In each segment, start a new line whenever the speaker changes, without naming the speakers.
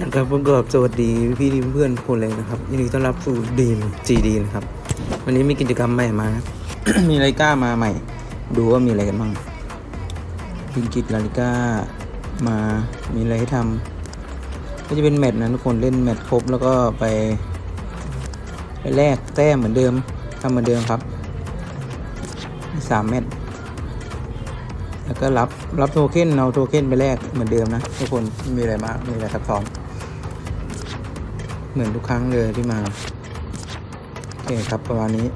นะครับผมก็สวัสดีพี่ดีเพื่อนทุกคนเลยนะครับยินดีต้อนรับสู่ดีมจีดีนะครับ วันนี้มีกิจกรรมใหม่มา มีลาลิก้ามาใหม่ ดูว่ามีอะไรกันบ้างพิงกิจลาลิก้ามามีอะไรให้ทำก็จะเป็นแมตช์นะทุกคนเล่นแมตช์ครบแล้วก็ไปไปแลกแต้มเหมือนเดิมทำเหมือนเดิมครับสามแมตช์แล้วก็รับรับโทเค็นเอาโทเค็นไปแลกเหมือนเดิมนะทุกคนมีอะไรมากไม่มีอะไรซับซ้อน เหมือนทุกครั้งเลยที่มา โอเคครับประมาณนี้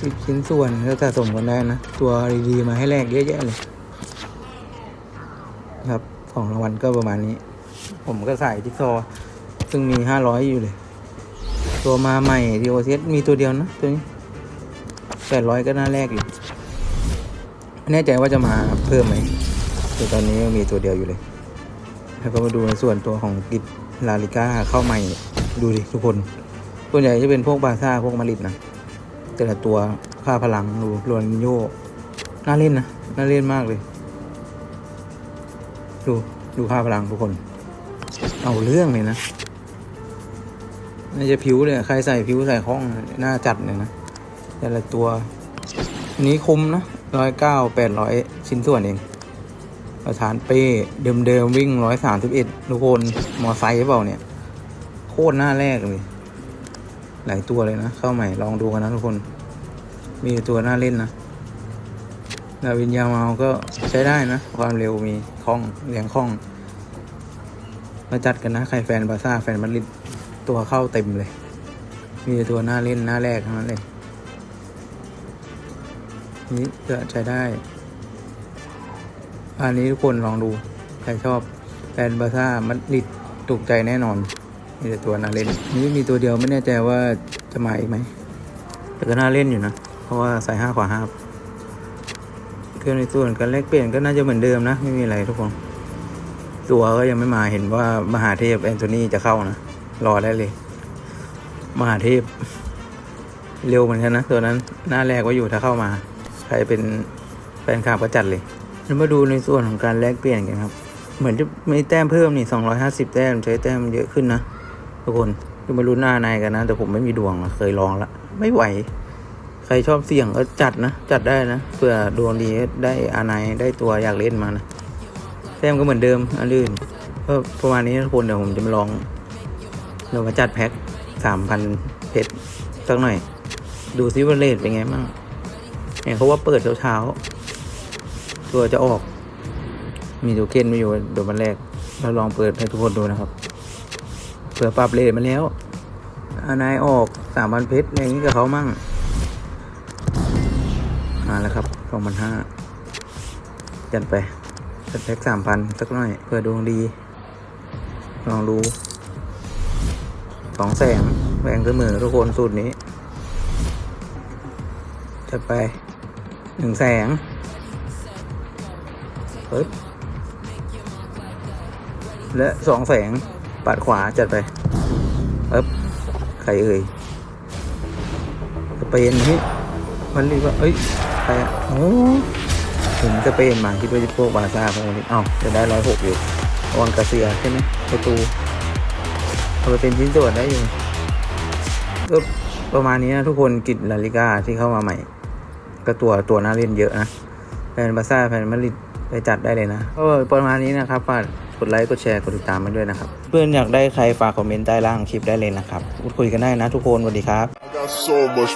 สิบชิ้นส่วนก็สะสมกันได้นะ ตัวดีๆมาให้แลกเยอะแยะเลย ครับของรางวัลก็ประมาณนี้ ผมก็ใส่จิ๊กซอ ซึ่งมีห้าร้อยอยู่เลย ตัวมาใหม่ดีโอเซมีตัวเดียวนะ ตัวนี้แปดร้อยก็น่าแรกอยู่แน่ใจว่าจะมาเพิ่มไหมแต่ตอนนี้มีตัวเดียวอยู่เลย แล้วก็มาดูในส่วนตัวของกิจ ลาลิก้าเข้าใหม่ดูดิทุกคนส่วนใหญ่จะเป็นพวกบาซ่าพวกมาริดนะแต่ละตัวค่าพลังดูโรนโยน่าเล่นนะน่าเล่นมากเลย ดูดูค่าพลังทุกคน เอาเรื่องเลยนะน่าจะผิวเลยใครใส่ผิวใส่ข้องหน้าจัดเลยนะแต่ละตัวนนี้คุ้มนะร้อยเก้าแปดร้อยชิ้นส่วนเอง ประธานเป้เดิมเดิมๆวิ่งร้อยสามสิบเอ็ดทุกคนมอไซค์เปล่าเนี่ย โคตรหน้าแรกเลย หลายตัวเลยนะ เข้าใหม่ลองดูกันนะทุกคน มีตัวน่าเล่นนะดาวินยาเมาก็ใช้ได้นะ ความเร็วมีคล่องเลี้ยงคล่อง มาจัดกันนะ ใครแฟนบาร์ซ่าแฟนมาดริดตัวเข้าเต็มเลย มีตัวหน้าเล่นหน้าแรกเทั้งนั้นเลยนี่ก็ใช้ได้ อันนี้ทุกคนลองดู ใครชอบแฟนบาร์ซ่ามาดริดถูกใจแน่นอน มีแต่ตัวน่าเล่น นี่มีตัวเดียวไม่แน่ใจว่าจะมาอีกไหม แต่ก็น่าเล่นอยู่นะ เพราะว่าใส่ห้าขวาห้าเครื่องในส่วนการแลกเปลี่ยนก็น่าจะเหมือนเดิมนะ ไม่มีอะไรทุกคน ตัวก็ยังไม่มาเห็นว่ามหาเทพแอนโทนีจะเข้านะ รอได้เลย มหาเทพ เร็วเหมือนกันนะ ตัวนั้นหน้าแรกว่าอยู่ถ้าเข้ามา ใครเป็นแฟนคลับก็จัดเลย แล้วมาดูในส่วนของการแลกเปลี่ยนกันครับ เหมือนจะมีแต้มเพิ่มนี่สองร้อยห้าสิบแต้มใช้แต้มเยอะขึ้นนะทุกคนจะมาลุ้นหน้าในกันนะ แต่ผมไม่มีดวงอะเคยลองละไม่ไหว ใครชอบเสี่ยงก็จัดนะ จัดได้นะเพื่อดวงดีได้อาไนได้ตัวอยากเล่นมานะแต้มก็เหมือนเดิมอันอื่นก็ประมาณนี้ทุกคนเดี๋ยวผมจะมาลองเรามาจัดแพ็คสามพันเพชรสักหน่อย ดูซิว่าเลทเป็นไงบ้างเห็นเขาว่าเปิดเช้าๆ ตัวจะออก มีตัวเคนไมาอยู่เดี๋ยวมันแรก เราลองเปิดให้ทุกคนดูนะครับเผื่อปรับเลทมาแล้วอานายออกสามพันเพชรอย่างนี้กับเขามั่งมาแล้วครับสองพันห้าจัดไปจัดแพ็กสามพันสักหน่อยเผื่อดวงดี ลองดูสองแสงแบ่งเสมอทุกคนสูตรนี้ จัดไปหนึ่งแสง เฮ้ยและสองแสงปัดขวาจัดไปเอ๊บใครเอ่ยสเปนนี่มันรียกว่าเอ้ยใครอะโอ้ถึงสเปนมาคิดว่าจะพวกบาซ่าพวกนี้เอ้าจะได้ร้อยหกอยู่ออนกาเซียใช่ไหมประตูเอาไปเป็นชิ้นส่วนได้อยู่ก็ประมาณนี้นะทุกคนกิจลาลิก้าที่เข้ามาใหม่ ก็ตัวตัวน่าเล่นเยอะนะแฟนบาซ่าแฟนมาริด ปจัดได้เลยนะก็ประมาณนี้นะครับฝากกดไลค์กดแชร์กดติดตามมาด้วยนะครับ เพื่อนอยากได้ใครฝากคอมเมนต์ใต้ล่างคลิปได้เลยนะครับพูดคุยกันได้นะทุกคนสวัสดีครับ
I got so much